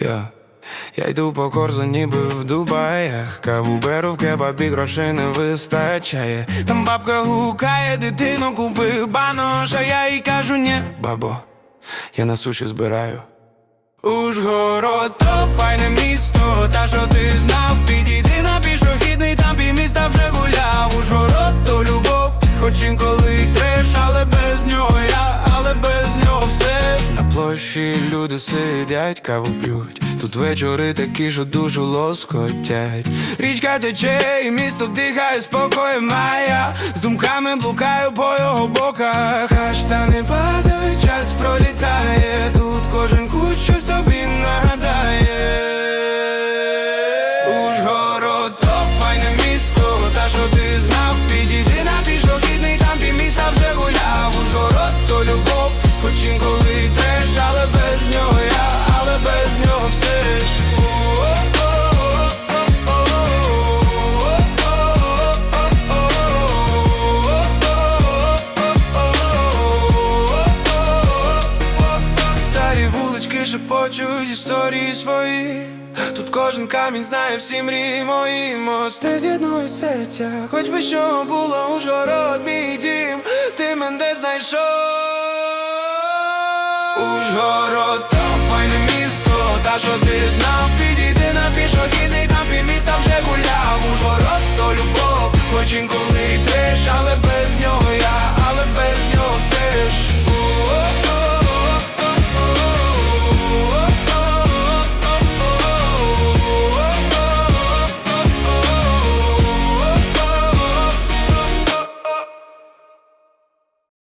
Я, я йду по корзу, ніби в Дубаях. Каву беру в кебабі, грошей не вистачає. Там бабка гукає, дитину купи. Банош А я їй кажу ні, бабо, я на суші збираю. Ужгород, то файне місто, та що ти знав На люди сидять, каву п'ють. Тут вечори такі, що душу лоскотять. Річка тече, і місто дихає спокоєм мая З думками блукаю по його боках. Аж та не час шепочуть історії свої. Тут кожен камінь знає всі мрії мої. Мости з'єднують серця Хоч би що було Ужгород, мій дім. Ти мене знайшов. Ужгород,